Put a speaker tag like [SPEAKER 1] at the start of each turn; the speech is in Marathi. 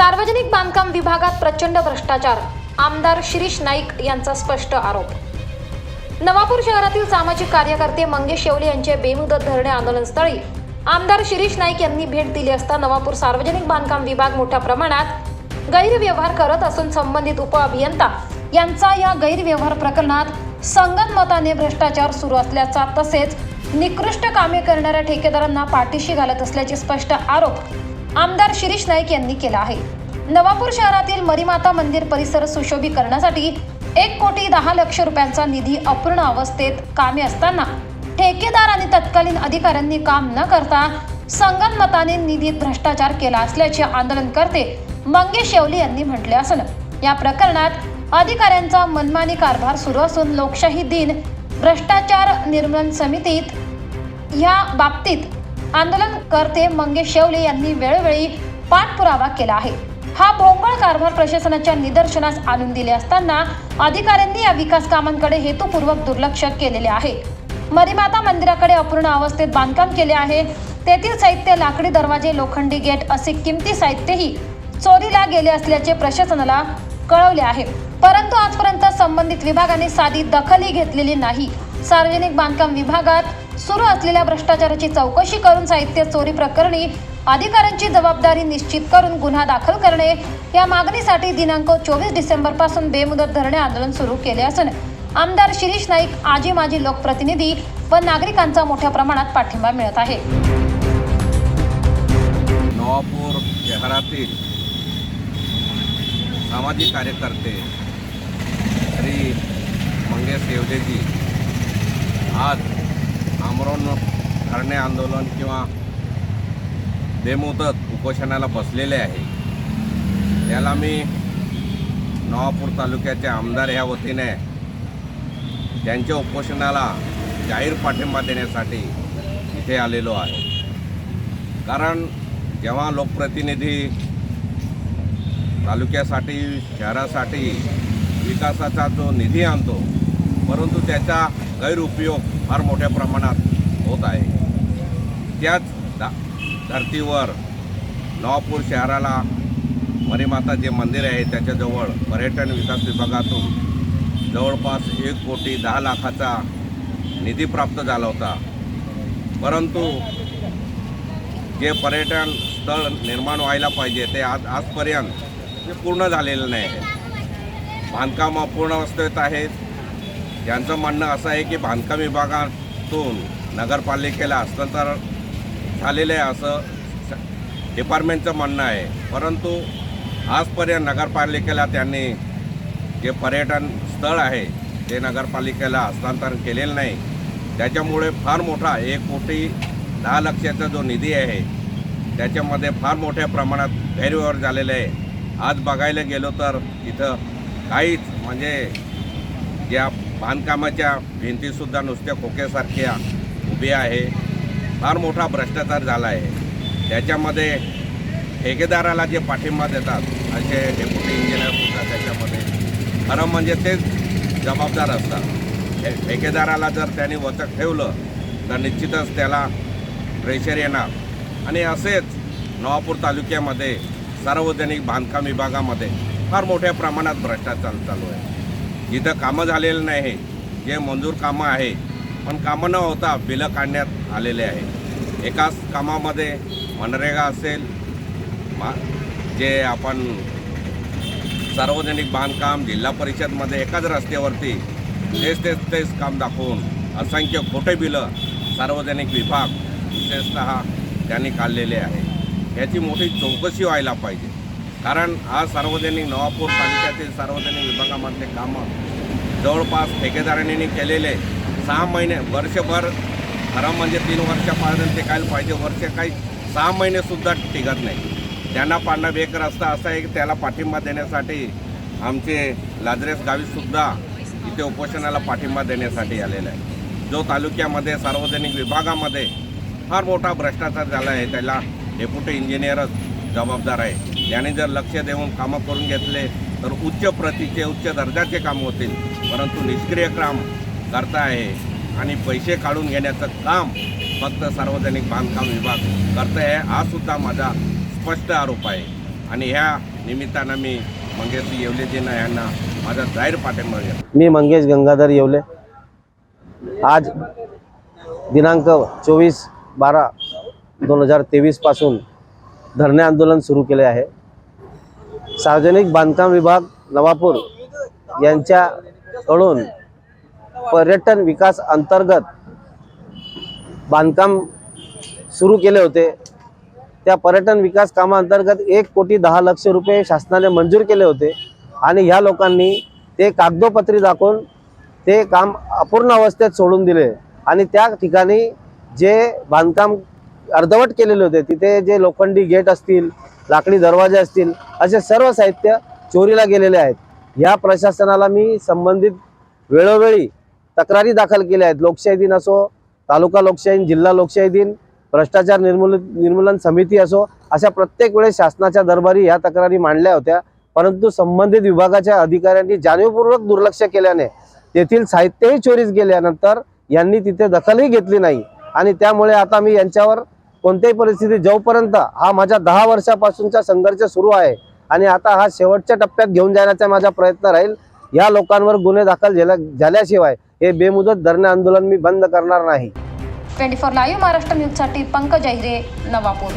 [SPEAKER 1] सार्वजनिक बांधकाम विभागात प्रचंड भ्रष्टाचार आमदार शिरीष नाईक यांचा स्पष्ट आरोप. नवापूर शहरातील सामाजिक कार्यकर्ते मंगेश शेवले यांचे बेमुदत धरणे आंदोलनस्थळी आमदार शिरीष नाईक यांनी भेट दिली असता नवापूर सार्वजनिक बांधकाम विभाग मोठ्या प्रमाणात गैरव्यवहार करत असून संबंधित उपअभियंता यांचा या गैरव्यवहार प्रकरणात संगनमताने भ्रष्टाचार सुरू असल्याचा तसेच निकृष्ट कामे करणाऱ्या ठेकेदारांना पाठीशी घालत असल्याचे स्पष्ट आरोप आमदार शिरीष नाईक यांनी केला आहे. नवापूर शहरातील मरीमाता मंदिर परिसर सुशोभीकरणासाठी एक कोटी दहा लक्ष रुपयांचा निधी अपूर्ण अवस्थेत कामे असताना ठेकेदार आणि तत्कालीन अधिकाऱ्यांनी काम न करता संगनमताने निधीत भ्रष्टाचार केला असल्याचे आंदोलनकर्ते मंगेश येवली यांनी म्हटले असून या प्रकरणात अधिकाऱ्यांचा मनमानी कारभार सुरू असून लोकशाही दिन भ्रष्टाचार निर्मूलन समितीत या बाबतीत आंदोलनकर्ते मंगेश शेवले यांनी वेळोवेळी पाठपुरावा केला आहे. हा भोंगळ कारभार प्रशासनाच्या निदर्शनास आणून दिले असताना अधिकाऱ्यांनी या विकास कामांकडे हेतुपूर्वक दुर्लक्ष केलेले आहे. मरीमाता मंदिराकडे अपूर्ण अवस्थेत बांधकाम केले आहे. तेथील साहित्य लाकडी दरवाजे लोखंडी गेट असे किमती साहित्यही चोरीला गेले असल्याचे प्रशासनाला कळवले आहे. परंतु आजपर्यंत संबंधित विभागाने साधी दखलही घेतलेली नाही. सार्वजनिक बांधकाम विभागात सुरू असलेल्या भ्रष्टाचाराची चौकशी करून साहित्य चोरी प्रकरणी अधिकाऱ्यांची जबाबदारी निश्चित करून गुन्हा दाखल करणे या मागणीसाठी दिनांक चोवीस डिसेंबरपासून बेमुदत धरणे आंदोलन सुरू केले असून आमदार शिरीष नाईक आजी माजी लोकप्रतिनिधी व नागरिकांचा मोठ्या प्रमाणात पाठिंबा मिळत आहे.
[SPEAKER 2] नवापूर शहरातील सामाजिक कार्यकर्ते श्री मंगेश येवदेजी आज आमरण धरणे आंदोलन किंवा बेमुदत उपोषणाला बसलेले आहे. त्याला मी नवापूर तालुक्याचे आमदार ह्या वतीने त्यांच्या उपोषणाला जाहीर पाठिंबा देण्यासाठी इथे आलेलो आहे. कारण जेव्हा लोकप्रतिनिधी तालुक्यासाठी शहरासाठी विकासाचा जो निधी आणतो परंतु त्याचा गैरउपयोग फार मोठ्या प्रमाणात होत आहे. त्याच धा धर्तीवर नवापूर शहराला मरीमाता जे मंदिर आहे त्याच्याजवळ पर्यटन विकास विभागातून जवळपास एक कोटी दहा लाखाचा निधी प्राप्त झाला होता. परंतु जे पर्यटन स्थळ निर्माण व्हायला पाहिजे ते आज आजपर्यंत ते पूर्ण झालेलं नाही आहे. बांधकाम अपूर्ण अवस्थेत आहेत. यांचं म्हणणं असं आहे की बांधकाम विभागातून नगरपालिकेला हस्तांतर झालेलं आहे असं डिपार्टमेंटचं म्हणणं आहे. परंतु आजपर्यंत नगरपालिकेला त्यांनी जे पर्यटन स्थळ आहे ते नगरपालिकेला हस्तांतरण केलेलं नाही. त्याच्यामुळे फार मोठा एक कोटी दहा लक्षाचा जो निधी आहे त्याच्यामध्ये फार मोठ्या प्रमाणात गैरव्यवहार झालेले आहे. आज बघायला गेलो तर इथं काहीच म्हणजे ज्या बांधकामाच्या भिंतीसुद्धा नुसत्या खोक्यासारख्या उभ्या आहे. फार मोठा भ्रष्टाचार झाला आहे त्याच्यामध्ये ठेकेदाराला जे पाठिंबा देतात असे डेप्युटी इंजिनियरसुद्धा त्याच्यामध्ये. खरं म्हणजे तेच जबाबदार असतात. ठेकेदाराला जर त्यांनी वचक ठेवलं तर निश्चितच त्याला प्रेशर येणार. आणि असेच नवापूर तालुक्यामध्ये सार्वजनिक बांधकाम विभागामध्ये फार मोठ्या प्रमाणात भ्रष्टाचार चालू आहे. जिथं कामं झालेलं नाही जे मंजूर कामं आहे. पण कामं न होता बिलं काढण्यात आलेले आहे. एकाच कामामध्ये मनरेगा असेल मा जे आपण सार्वजनिक बांधकाम जिल्हा परिषदमध्ये एकाच रस्त्यावरती तेच तेच तेच काम दाखवून असंख्य खोटे बिलं सार्वजनिक विभाग विशेषतः त्यांनी काढलेले आहे. याची मोठी चौकशी व्हायला पाहिजे. कारण आज सार्वजनिक नवापूर तालुक्यातील सार्वजनिक विभागामधले कामं जवळपास ठेकेदारांनी केलेले. सहा महिने वर्षभर खरं म्हणजे तीन वर्षापर्यंत ते कायला पाहिजे. वर्ष काही सहा महिनेसुद्धा टिकत नाही. त्यांना पाडणं एक रस्ता असा आहे की त्याला पाठिंबा देण्यासाठी आमचे लाजरेस गावीसुद्धा इथे उपोषणाला पाठिंबा देण्यासाठी आलेला आहे. जो तालुक्यामध्ये सार्वजनिक विभागामध्ये फार मोठा भ्रष्टाचार झाला आहे त्याला डेप्युटी इंजिनियरच जबाबदार आहे. त्याने जर लक्ष देऊन कामं करून घेतले तर उच्च प्रतीचे उच्च दर्जाचे काम होतील. परंतु निष्क्रिय काम करता आहे आणि पैसे काढून घेण्याचं काम फक्त सार्वजनिक बांधकाम विभाग करत आहे हा सुद्धा माझा स्पष्ट आरोप आहे. आणि ह्या निमित्तानं मी मंगेश येवलेजींना यांना माझा जाहीर पाठिंबा घेतो
[SPEAKER 3] मी मंगेश गंगाधर येवले. आज दिनांक चोवीस बारा दोन हजार तेवीसपासून धरणे आंदोलन सुरू केले आहे. सार्वजनिक बांधकाम विभाग नवापूर यांच्याकडून पर्यटन विकास अंतर्गत बांधकाम सुरू केले होते. त्या पर्यटन विकास कामाअंतर्गत एक कोटी दहा लक्ष रुपये शासनाने मंजूर केले होते आणि ह्या लोकांनी ते कागदोपत्री दाखवून ते काम अपूर्ण अवस्थेत सोडून दिले. आणि त्या ठिकाणी जे बांधकाम अर्धवट केलेले होते. तिथे जे लोखंडी गेट असतील लाकडी दरवाजे असतील असे सर्व साहित्य चोरीला गेलेले आहेत. या प्रशासनाला मी संबंधित वेळोवेळी तक्रारी दाखल केल्या आहेत. लोकशाही दिन असो तालुका लोकशाही दिन, जिल्हा लोकशाही दिन भ्रष्टाचार निर्मूलन निर्मूलन समिती असो अशा प्रत्येक वेळेस शासनाच्या दरबारी ह्या तक्रारी मांडल्या होत्या. परंतु संबंधित विभागाच्या अधिकाऱ्यांनी जाणीवपूर्वक दुर्लक्ष केल्याने तेथील साहित्यही चोरीस गेल्यानंतर यांनी तिथे दखलही घेतली नाही. आणि त्यामुळे आता मी यांच्यावर कोणत्याही परिस्थितीत जोपर्यंत हा माझ्या दहा वर्षापासूनचा संघर्ष सुरू आहे आणि आता हा शेवटच्या टप्प्यात घेऊन जाण्याचा माझा प्रयत्न राहील या लोकांवर गुन्हे दाखल झाल्या झाल्याशिवाय हे बेमुदत धरणे आंदोलन मी बंद करणार नाही.
[SPEAKER 1] ट्वेंटी फोर लाईव्ह महाराष्ट्र न्यूजसाठी पंकज अहिरे नवापूर.